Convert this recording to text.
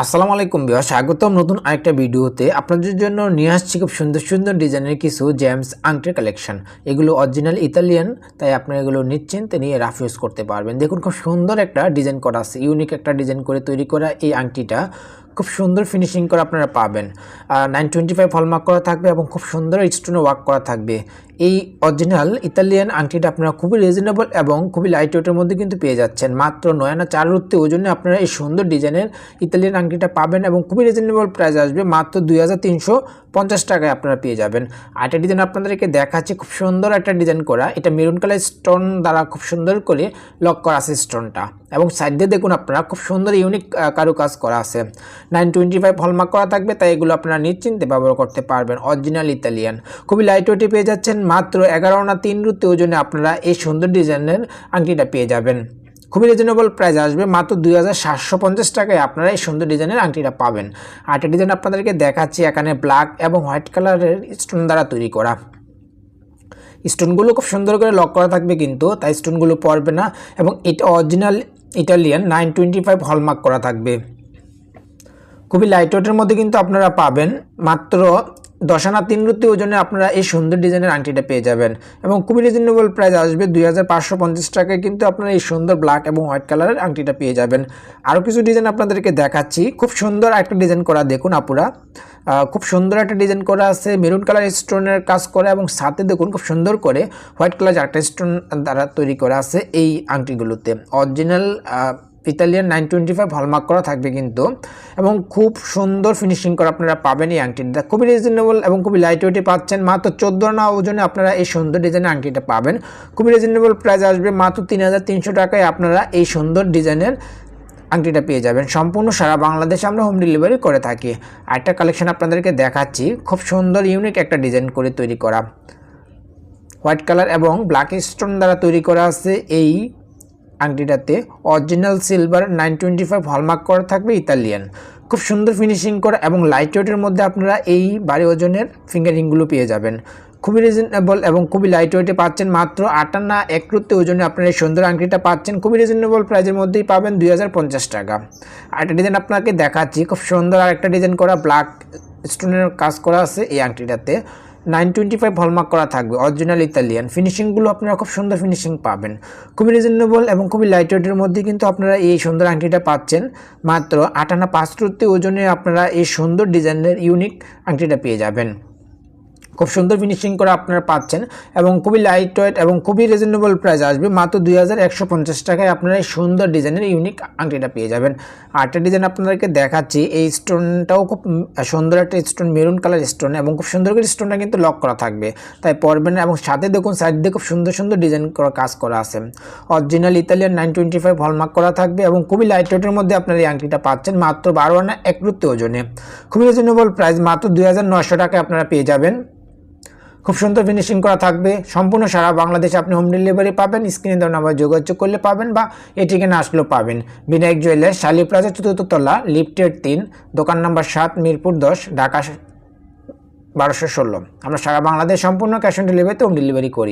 আসসালামু আলাইকুম বিয়া স্বাগতম নতুন আরেকটা ভিডিওতে। আপনাদের জন্য নিয়ে আসছি খুব সুন্দর সুন্দর ডিজাইনের কিছু জেমস আংটের কালেকশন। এগুলো অরিজিনাল ইতালিয়ান, তাই আপনারা এগুলো নিশ্চিন্তে নিয়ে রাফ ইউজ করতে পারবেন। দেখুন, খুব সুন্দর একটা ডিজাইন করা আছে, ইউনিক একটা ডিজাইন করে তৈরি করা এই আংটিটা। খুব সুন্দর ফিনিশিং করে আপনারা পাবেন। নাইন টোয়েন্টি ফাইভ হলমার্ক করা থাকবে এবং খুব সুন্দর স্টোনে ওয়ার্ক করা থাকবে। এই অরিজিনাল ইতালিয়ান আংটিটা আপনারা খুবই রিজনেবল এবং খুবই লাইট ওয়েটের মধ্যে কিন্তু পেয়ে যাচ্ছেন। মাত্র নয় না চার রুত্তে ওজনে আপনারা এই সুন্দর ডিজাইনের ইতালিয়ান আংটিটা পাবেন এবং খুবই রিজনেবল প্রাইস আসবে। মাত্র দুই পঞ্চাশ টাকায় আপনারা পেয়ে যাবেন। আরেকটা ডিজাইন আপনাদেরকে দেখাচ্ছি, খুব সুন্দর একটা ডিজাইন করা। এটা মেরুন কালার স্টোন দ্বারা খুব সুন্দর করে লক করা আছে স্টোনটা এবং সাইড দিয়ে দেখুন আপনারা, খুব সুন্দর ইউনিক কারুকাজ করা আছে। নাইন টোয়েন্টি ফাইভ হলমার্ক করা থাকবে, তাই এগুলো আপনারা নিশ্চিন্তে ব্যবহার করতে পারবেন অরিজিনাল ইতালিয়ান খুবই লাইট ওয়েটে পেয়ে যাচ্ছেন, মাত্র এগারো না তিন রুতে ওজনে আপনারা এই সুন্দর ডিজাইনের আংটিটা পেয়ে যাবেন। খুবই রিজনেবল প্রাইস আসবে, মাত্র দুই হাজার সাতশো পঞ্চাশ টাকায় আপনারা এই সুন্দর ডিজাইনের আংটিটা পাবেন। আরেকটা ডিজাইন আপনাদেরকে দেখাচ্ছি, এখানে ব্ল্যাক এবং হোয়াইট কালারের স্টোন দ্বারা তৈরি করা। স্টোনগুলো খুব সুন্দর করে লক করা থাকবে কিন্তু, তাই স্টোনগুলো পড়বে না, এবং এটা original Italian nine twenty five hallmark করা থাকবে। খুবই লাইট ওয়েটের মধ্যে কিন্তু আপনারা পাবেন মাত্র দশ আনা তিন রুতি ওজনে আপনারা এই সুন্দর ডিজাইনের আংটিটা পেয়ে যাবেন। এবং খুবই রিজনেবল প্রাইস আসবে দুই হাজার পাঁচশো পঞ্চাশ টাকায় কিন্তু আপনারা এই সুন্দর ব্ল্যাক এবং হোয়াইট কালারের আংটিটা পেয়ে যাবেন। আরও কিছু ডিজাইন আপনাদেরকে দেখাচ্ছি। খুব সুন্দর একটা ডিজাইন করা, দেখুন আপুরা। খুব সুন্দর একটা ডিজাইন করা আছে। মেরুন কালার স্টোনের কাজ করা এবং সাথে দেখুন খুব সুন্দর করে হোয়াইট কালার একটা স্টোন দ্বারা তৈরি করা আছে এই আংটিগুলোতে। Original Italian nine twenty five hallmark করা থাকবে কিন্তু এবং খুব সুন্দর ফিনিশিং করা আপনারা পাবেন এই আংটিটা। খুবই রিজনেবল এবং খুবই লাইট ওয়েটে পাচ্ছেন। মাত্র চোদ্দ না ওজনে আপনারা এই সুন্দর ডিজাইনের আংটিটা পাবেন। খুবই রিজনেবল প্রাইস আসবে। মাত্র তিন হাজার তিনশো টাকায় আপনারা এই সুন্দর ডিজাইনের আংটিটা পেয়ে যাবেন। সম্পূর্ণ সারা বাংলাদেশে আমরা হোম ডেলিভারি করে থাকি। আরেকটা কালেকশন আপনাদেরকে দেখাচ্ছি। খুব সুন্দর ইউনিক একটা ডিজাইন করে তৈরি করা। হোয়াইট কালার এবং ব্ল্যাক স্টোন দ্বারা তৈরি করা আছে এই আংটিটাতে original silver nine twenty five hallmark করা থাকবে ইতালিয়ান খুব সুন্দর ফিনিশিং করা এবং লাইট ওয়েটের মধ্যে আপনারা এই বাড়ি ওজনের ফিঙ্গারিংগুলো পেয়ে যাবেন। খুবই রিজনেবল এবং খুবই লাইট ওয়েটে পাচ্ছেন মাত্র আটান্না এক রুত্তে ওজনে আপনারা এই সুন্দর আংটিটা পাচ্ছেন। খুবই রিজনেবল প্রাইসের মধ্যেই পাবেন দুই হাজার পঞ্চাশ টাকা। আরেকটা ডিজাইন আপনাকে দেখাচ্ছি, খুব সুন্দর আরেকটা ডিজাইন করা ব্ল্যাক স্টোনের কাজ করা আছে এই আংটিটাতে। নাইন টোয়েন্টি ফাইভ হলমার্ক করা থাকবে অরিজিনাল ইতালিয়ান ফিনিশিংগুলো আপনারা খুব সুন্দর ফিনিশিং পাবেন। খুবই রিজনেবল এবং খুবই লাইট ওয়েটের মধ্যে কিন্তু আপনারা এই সুন্দর আংটিটা পাচ্ছেন। মাত্র আটানা পাঁচ ওজনে আপনারা এই সুন্দর ডিজাইনের ইউনিক আংটিটা পেয়ে যাবেন। খুব সুন্দর ফিনিশিং করে আপনারা পাচ্ছেন এবং খুবই লাইট ওয়েট এবং খুবই রিজনেবল প্রাইস আসবে। মাত্র দুই হাজার একশো পঞ্চাশ টাকায় আপনারা এই সুন্দর ডিজাইনের ইউনিক আংটিটা পেয়ে যাবেন। আরেকটা ডিজাইন আপনাদেরকে দেখাচ্ছি, এই স্টোনটাও খুব সুন্দর একটা স্টোন মেরুন কালার স্টোন এবং খুব সুন্দর করে স্টোনটা কিন্তু লক করা থাকবে। তাই পরবেন এবং সাথে দেখুন সাইড দিয়ে খুব সুন্দর সুন্দর ডিজাইন করা, কাজ করা আছে। Original Italian nine twenty five hallmark করা থাকবে এবং খুবই লাইট ওয়েটের মধ্যে আপনারা এই আংটিটা পাচ্ছেন, মাত্র বারো আনা এক ওজনে। খুবই রিজনেবল প্রাইস মাত্র দুই টাকায় আপনারা পেয়ে যাবেন। খুব সুন্দর ফিনিশিং করা থাকবে। সম্পূর্ণ সারা বাংলাদেশে আপনি হোম ডেলিভারি পাবেন স্ক্রিনে দেওয়া নাম্বার যোগাযোগ করলে পাবেন বা এ ঠিকানা আসলেও পাবেন। বিনায়ক জুয়েলার্স শালি প্লাজা, চতুর্থ তলা লিফটেড তিন, দোকান নাম্বার সাত, মিরপুর দশ, ঢাকা বারোশো ষোলো। আমরা সারা বাংলাদেশ সম্পূর্ণ ক্যাশ অন ডেলিভারিতে হোম ডেলিভারি করি।